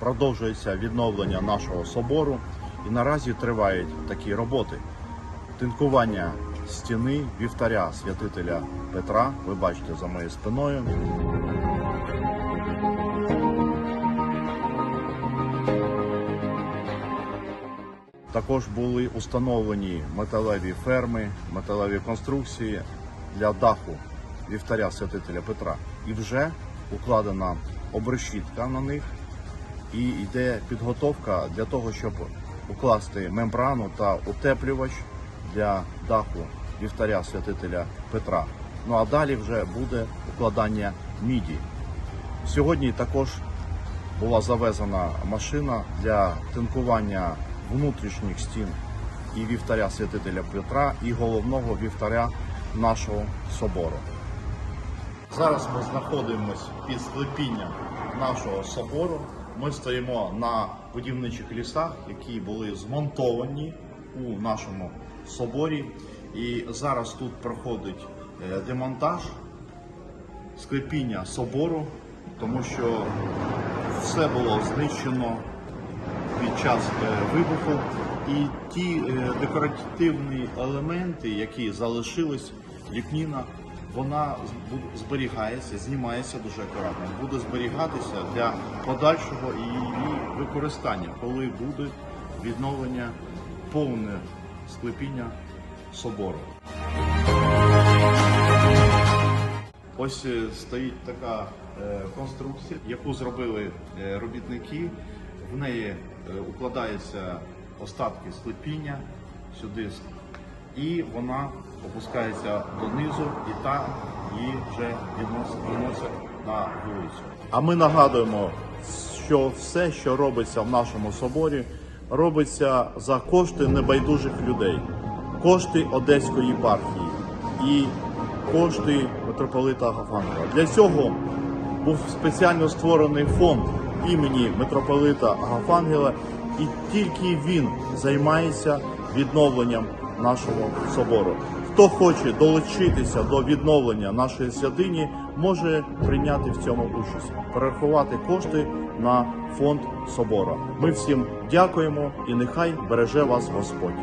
Продовжується відновлення нашого собору і наразі тривають такі роботи. Тинкування стіни вівтаря святителя Петра. Ви бачите за моєю спиною. Також були установлені металеві ферми, металеві конструкції для даху вівтаря святителя Петра. І вже укладена обрешітка на них і йде підготовка для того, щоб укласти мембрану та утеплювач для даху вівтаря святителя Петра. Ну а далі вже буде укладання міді. Сьогодні також була завезена машина для тинкування внутрішніх стін і вівтаря святителя Петра, і головного вівтаря нашого собору. Зараз ми знаходимося під склепінням нашого собору. Ми стоїмо на будівничих лісах, які були змонтовані у нашому соборі. І зараз тут проходить е, демонтаж склепіння собору, тому що все було знищено під час е, вибуху. І ті е, декоративні елементи, які залишились, ліпніна, вона зберігається, знімається дуже акуратно, буде зберігатися для подальшого її використання, коли буде відновлення повне склепіння собору. Ось е, стоїть така е, конструкція, яку зробили е, робітники. В неї укладаються остатки склепіння сюди, і вона опускається донизу, і там її вже виносять на вулицю. А ми нагадуємо, що все, що робиться в нашому соборі, робиться за кошти небайдужих людей, кошти Одеської єпархії і кошти митрополита Агафангела. Для цього був спеціально створений фонд імені митрополита Агафангела, і тільки він займається відновленням нашого собору. Хто хоче долучитися до відновлення нашої святині, може прийняти в цьому участь, перерахувати кошти на фонд собору. Ми всім дякуємо і нехай береже вас Господь.